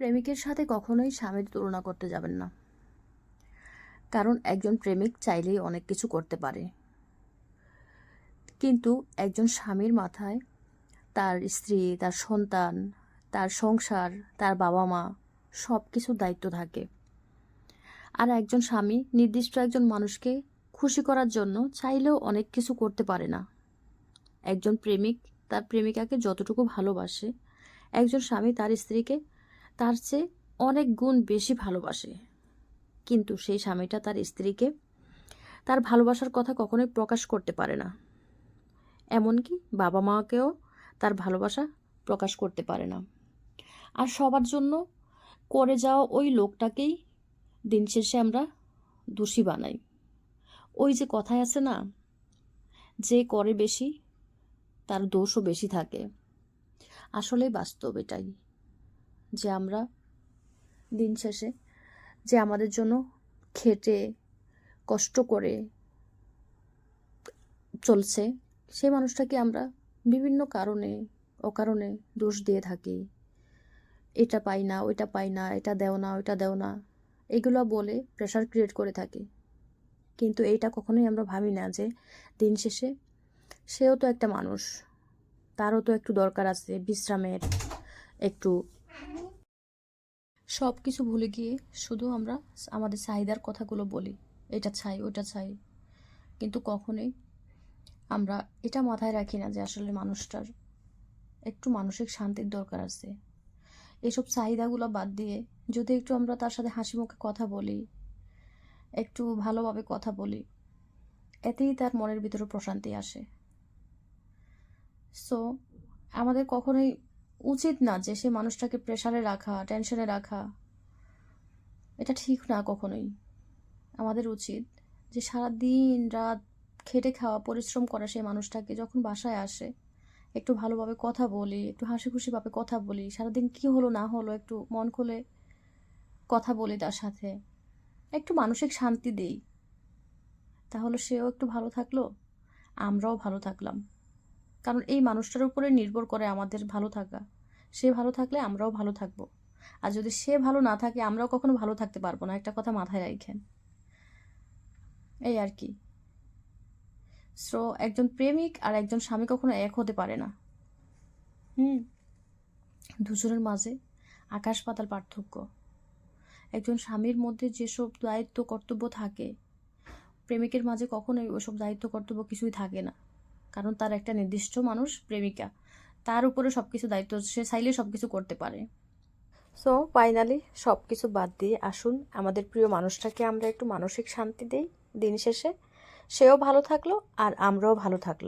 প্রেমিকের সাথে কখনোই স্বামীর তুলনা করতে যাবেন না। কারণ একজন প্রেমিক চাইলেই অনেক কিছু করতে পারে। কিন্তু একজন স্বামীর মাথায় তার স্ত্রী, তার সন্তান, তার সংসার, তার বাবা মা সব কিছুর দায়িত্ব থাকে। আর একজন স্বামী নির্দিষ্ট একজন মানুষকে খুশি করার জন্য চাইলেও অনেক কিছু করতে পারে না। একজন প্রেমিক তার প্রেমিকাকে যতটুকু ভালোবাসে, একজন স্বামী তার স্ত্রীকে তার চেয়ে অনেক গুণ বেশি ভালোবাসে। কিন্তু সেই স্বামীটা তার স্ত্রীকে তার ভালোবাসার কথা কখনোই প্রকাশ করতে পারে না। এমনকি বাবা মাকেও তার ভালোবাসা প্রকাশ করতে পারে না। আর সবার জন্য করে যাওয়া ওই লোকটাকেই দিন শেষে আমরা দোষী বানাই। ওই যে কথায় আছে না, যে করে বেশি তার দোষও বেশি থাকে। আসলে বাস্তব এটাই। যে আমরা দিন শেষে যে আমাদের জন্য খেটে, কষ্ট করে চলছে, সেই মানুষটাকে আমরা বিভিন্ন কারণে, অকারণে দোষ দিয়ে থাকি। এটা পাই না, ওইটা পাই না, এটা দেও না, ওইটা দেও না, এগুলো বলে প্রেশার ক্রিয়েট করে থাকি। কিন্তু এইটা কখনোই আমরা ভাবি না যে দিন শেষে সেও তো একটা মানুষ, তারও তো একটু দরকার আছে, বিশ্রামের, একটু সব কিছু ভুলে গিয়ে শুধু আমরা আমাদের চাহিদার কথাগুলো বলি, এটা চাই ওটা চাই কিন্তু কখনোই আমরা এটা মাথায় রাখি না যে আসলে মানুষটার একটু মানসিক শান্তির দরকার আছে। এসব চাহিদাগুলো বাদ দিয়ে যদি একটু আমরা তার সাথে হাসি মুখে কথা বলি, একটু ভালোভাবে কথা বলি, এতেই তার মনের ভিতরে প্রশান্তি আসে। সো আমাদের কখনোই উচিত না যে সে মানুষটাকে প্রেশারে রাখা টেনশনে রাখা। এটা ঠিক না কখনোই। আমাদের উচিত যে সারা দিন রাত খেটে খাওয়া, পরিশ্রম করা সেই মানুষটাকে যখন বাসায় আসে, একটু ভালোভাবে কথা বলি, একটু হাসি খুশিভাবে কথা বলি, সারাদিন কি হলো, না হলো, একটু মন খুলে কথা বলি তার সাথে, একটু মানসিক শান্তি দেই, তাহলে সেও একটু ভালো থাকল, আমরাও ভালো থাকলাম। কারণ এই মানুষটার উপরে নির্ভর করে আমাদের ভালো থাকা। সে ভালো থাকলে আমরাও ভালো থাকব। আর যদি সে ভালো না থাকে, আমরাও কখনো ভালো থাকতে পারব না। একটা কথা মাথায় রাখেন। এই আর কি। সো একজন প্রেমিক আর একজন স্বামী কখনো এক হতে পারে না। হুম। দুজনের মাঝে আকাশ পাতাল পার্থক্য। একজন স্বামীর মধ্যে যেসব দায়িত্ব কর্তব্য থাকে, প্রেমিকের মাঝে কখনোই ওসব দায়িত্ব কর্তব্য কিছুই থাকে না। কারণ তার একটা নির্দিষ্ট মানুষ প্রেমিকা। তার উপরে সব কিছু দায়িত্ব, সে চাইলে সব কিছু করতে পারে। সো ফাইনালি সব কিছু বাদ দিয়ে আসুন। আমাদের প্রিয় মানুষটাকে আমরা একটু মানসিক শান্তি দিই দিন শেষে। সেও ভালো থাকল আর আমরাও ভালো থাকল